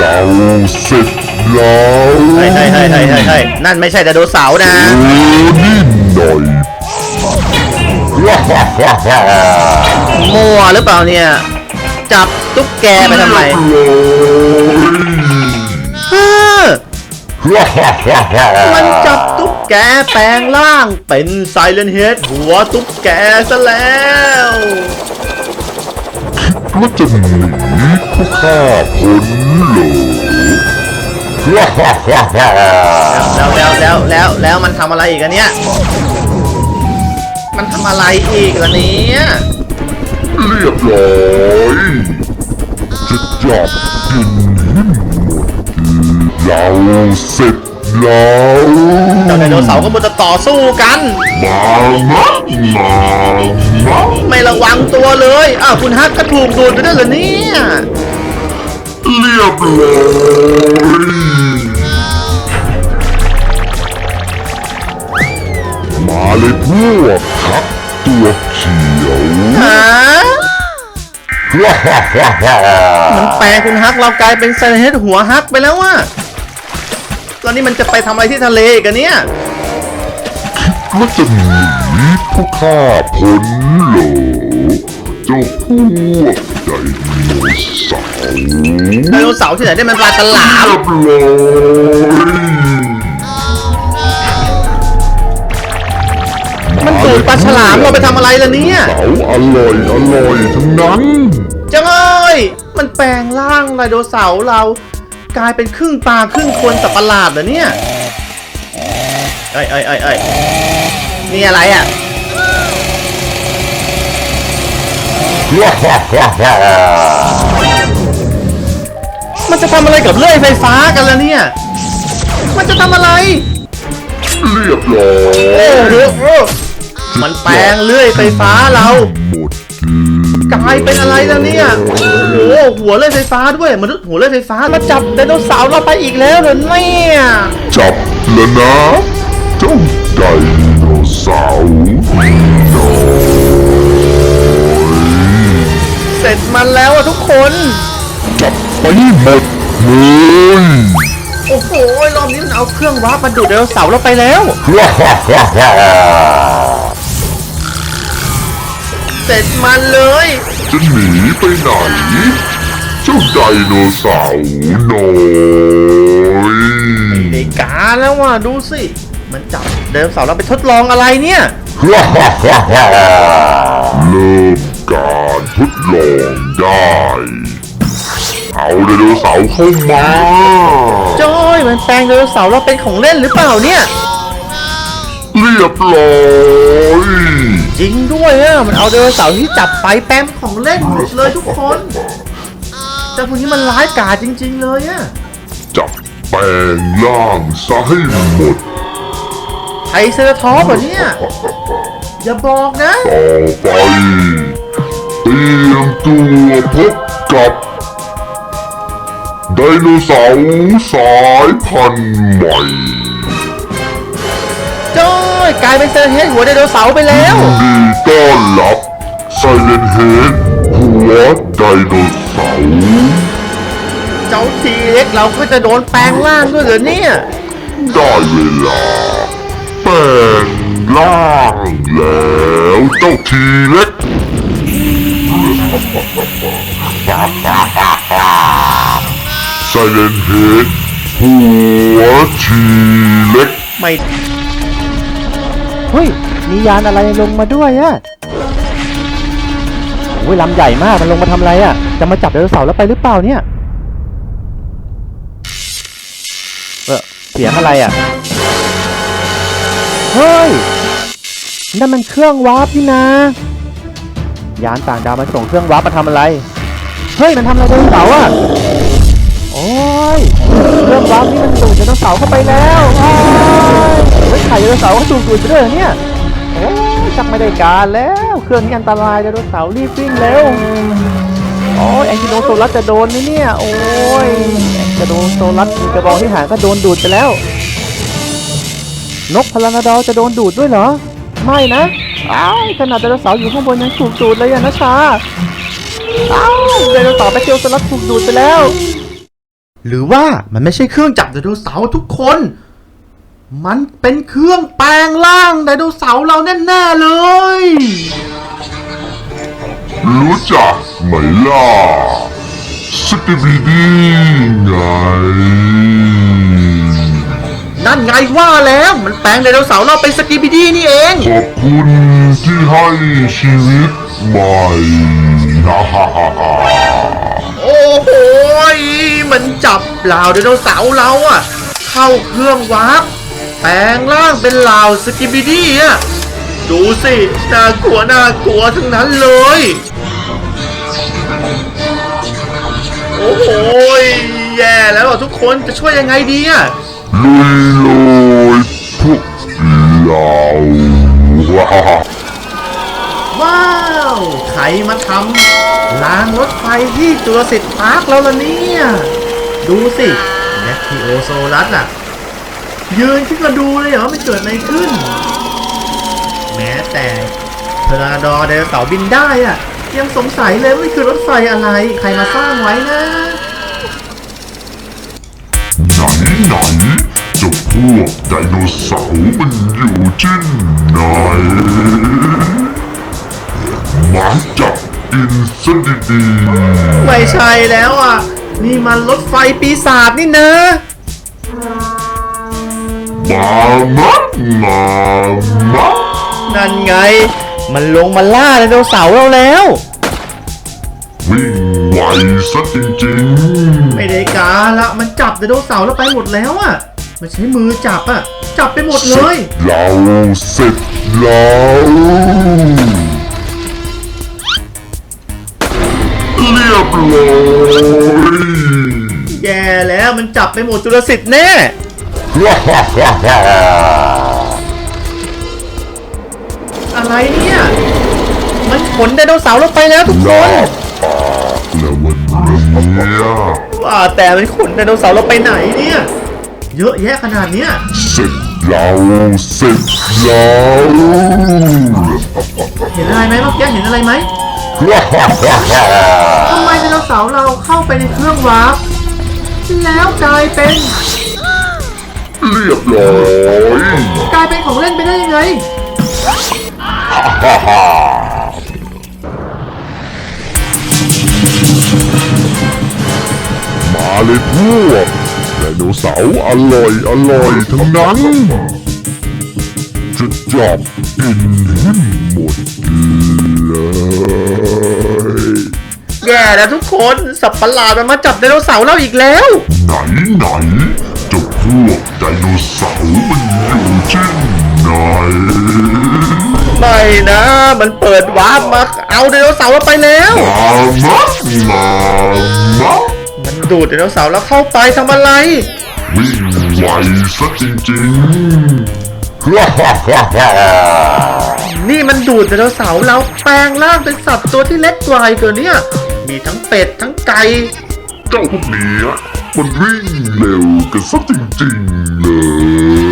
เราเสร็จแล้วเฮ้ยเฮ้ยเฮ้ยเฮ้ยเฮ้ยเฮ้ยนั่นไม่ใช่ไดโนเสาร์นะโอ้นี่หน่อยว้าฮ่าฮ่าฮ่ามั่วหรือเปล่าเนี่ย จับตุ๊กแกไปทำไมเรียบร้อยฮ่ามันจับตุ๊กแกแปลงร่างเป็นไซเลนเฮดหัวตุ๊กแกซะแล้ว ว่าจะหนีผู้ฆ่าพ้นเหรอว้าฮ่าฮ่าฮ่าแล้วแล้วแล้วแล้วแล้วมันทำอะไรอีกอะเนี่ย มันทำอะไรอีกละเนี่ยเรียบร้อยจะจับกินให้หมดเราเสร็จ แล้วเจ้าไดโนเสาร์ก็มันจะต่อสู้กัน มามามามาไม่ระวังตัวเลยอ้าวคุณฮักก็ถูกดูดไปด้วยเหรอเนี่ย เรียบร้อยมาเลยพวกครับตัวเขียวฮะว้าฮ่าฮ่าฮ่ามันแปลงคุณฮักเรากลายเป็นไซเลนเฮดหัวฮักไปแล้วว่ะ ตอนนี้มันจะไปทำอะไรที่ทะเลอีกันเนี่ยว่าจะหนีผู้ฆ่าพ้นเหรอเจ้าพวกไดโนเสาร์ไดโนเสาร์ที่ไหนได้มันปลาฉลามเรียบร้อยมันดูดปลาฉลามเราไปทำอะไรล่ะเนี่ย เสาอร่อยอร่อยทั้งนั้น จังเอ้ยมันแปลงร่างไดโนเสาร์เรา กลายเป็นครึ่งปลาครึ่งคนสัตว์ประหลาดเหรอเนี่ยเอ้ยเอ้ยเอ้ยเอ้ยนี่อะไรอะว้าฮ่าฮ่าฮ่ามันจะทำอะไรกับเลื่อยไฟฟ้ากันล่ะเนี่ย มันจะทำอะไร เรียบร้อยโอ้โหมันแปลงเลื่อยไฟฟ้าเราหมด กลายเป็นอะไรแล้วเนี่ย โอ้โห หัวเลื่อยไฟฟ้าด้วยมนุษย์หัวเลื่อยไฟฟ้ามาจับไดโนเสาร์เราไปอีกแล้วเหรอเนี่ยจับแล้วนะเจ้าไดโนเสาร์น้อยเสร็จมันแล้วอะทุกคน จับไปหมดเลยโอ้โหรอบนี้มันเอาเครื่องวาร์ปมาดูดไดโนเสาร์เราไปแล้วว้าฮ่าฮ่าฮ่า เสร็จมันเลย จะหนีไปไหน เจ้าไดโนเสาร์น้อยเด็กกาแล้วว่ะดูสิ มันจับไดโนเสาร์เราไปทดลองอะไรเนี่ยว้าฮ่าฮ่าฮ่าเริ่มการทดลองได้ เอาไดโนเสาร์เข้ามาจอยมันแปลงไดโนเสาร์เราเป็นของเล่นหรือเปล่าเนี่ย เรียบร้อย จริงด้วยอะมันเอาไดโนเสาร์ที่จับไปแปลงของเล่นหมดเลยทุกคนเจ้าพวกนี้มันร้ายกาจจริง ๆ เลยอะจับแปลงร่างซะให้หมดไทรเซอร์ทอปส์เหรอเนี่ยอย่าบอกนะ ต่อไปเตรียมตัวพบกับไดโนเสาร์สายพันธุ์ใหม่จอย กลายเป็นเซอร์เฮดหัวไดโนเสาร์ไปแล้วดีต้อนรับไซเลนเฮดหัวไดโนเสาร์เจ้าทีเล็กเราก็จะโดนแปลงร่างด้วยเหรอเนี่ย ได้เวลาแปลงร่างแล้วเจ้าทีเล็ก ไซเลนเฮดหัวทีเล็ก ไม่ เฮ้ย มียานอะไรลงมาด้วยอะโอ้ยลำใหญ่มาก มันลงมาทำอะไรอะจะมาจับไดโนเสาร์แล้วไปหรือเปล่าเนี่ยเออเสียงอะไรอะเฮ้ย นั่นมันเครื่องวาร์ปนี่นะ ยานต่างดาวมันส่งเครื่องวาร์ปมาทำอะไร เฮ้ย มันทำอะไรไดโนเสาร์อะโอ้ย เครื่องวาร์ปนี่มันดูดไดโนเสาร์เข้าไปแล้ว ดโนเสาก็ถูกดูดไปด้วยเหรอเนี่ยโอ้ยจักไม่ได้การแล้ว เครื่องนี้อันตรายไดโนเสาร์รีบวิ่งเร็วโอ้ยแองกิโนโซลัสจะโดนไหมเนี่ยโอ้ยแองกิโนโซลัสกระบองที่หางก็โดนดูดไปแล้ว นกพลานาดอลจะโดนดูดด้วยเหรอ ไม่นะอ้าวขนาดไดโนเสาร์อยู่ข้างบนยังถูกดูดเลยอะนะชาอ้าวไดโนเสาร์แบคเทียลสลัดถูกดูดไปแล้ว หรือว่ามันไม่ใช่เครื่องจับไดโนเสาร์ทุกคน มันเป็นเครื่องแปลงร่างไดโนเสาร์เราแน่ๆเลย รู้จักไหมล่ะสกิบิดีไง นั่นไงว่าแล้วมันแปลงไดโนเสาร์เราเป็นสกีบิดี้นี่เอง ขอบคุณที่ให้ชีวิตใหม่ฮ่าฮ่าฮ่าฮ่าโอ้โหยมันจับเหล่าไดโนเสาร์เราอะเข้าเครื่องวาร์ป แปลงร่างเป็นเหล่าสกิบิดี้อะดูสิน่ากลัวน่ากลัวทั้งนั้นเลย โอ้โหยแย่แล้วอะทุกคนจะช่วยยังไงดีอะลุยเลยพวกเราว้าฮ่าฮ่าว้าวใครมาทำรางรถไฟที่จุลสิทธิ์พาร์คเราละเนี่ย ดูสิแนคทีโอโซลัสอะ ยืนขึ้นมาดูเลยเหรอมันเกิดอะไรขึ้น แม้แต่เพลาดอร์ไดโนเสาร์บินได้อะยังสงสัยเลยว่ามันคือรถไฟอะไรใครมาสร้างไว้นะไหนไหนเจ้าพวกไดโนเสาร์มันอยู่ที่ไหนมาจับกินซะดีๆไม่ใช่แล้วอะ นี่มันรถไฟปีศาจนี่นะ มามามามานั่นไง มันลงมาล่าไดโนเสาร์เราแล้ว วิ่งไวซะจริงไม่ได้การละ มันจับไดโนเสาร์เราไปหมดแล้วอะมันใช้มือจับอะจับไปหมดๆเลยเราเสร็จแล้วเรียบร้อย แย่แล้วมันจับไปหมดจุลสิทธิ์แน่ฮ่าฮ่าฮ่าฮ่า อะไรเนี่ย มันขนไดโนเสาร์เราไปแล้วทุกคลานบปากแล้ววันนี้ว่าแต่มันขนไดโนเสาร์เราไปไหนเนี่ย เยอะแยะขนาดเนี้ยเสร็จแล้วเสร็จแล้วเห็นอะไรไหมเมื่อกี้เห็นอะไรไหมฮ่าฮ่าฮ่าฮ่าทำไมไดโนเสาร์เราเข้าไปในเครื่องวาร์ปแล้วกลายเป็น เรียบร้อยกลายเป็นของเล่นไปได้ยังไง ฮ่าฮ่ามาเลยพวกไดโนเสาร์อร่อยอร่อยทั้งนั้น จะจับกินให้หมดเลยแย่แล้วทุกคนสับประหลาดมันมาจับไดโนเสาร์เราอีกแล้ว ไหนไหนเจ้าพวกได โนเสาร์มันอยู่ที่ไหนไม่นะ มันเปิดวาร์ปมาเอาไดโนเสาร์เราไปแล้ว มามามามามันดูดไดโนเสาร์แล้วเข้าไปทำอะไร วิ่งไวซะจริงๆฮ่าฮ่าฮ่าฮ่านี่มันดูดไดโนเสาร์เราแปลงร่างเป็นสัตว์ตัวที่เล็กกว่าอีกเหรอเนี่ยมีทั้งเป็ดทั้งไก่ เจ้าพวกเนี้ย มันวิ่งเร็วกันซะจริงๆเลย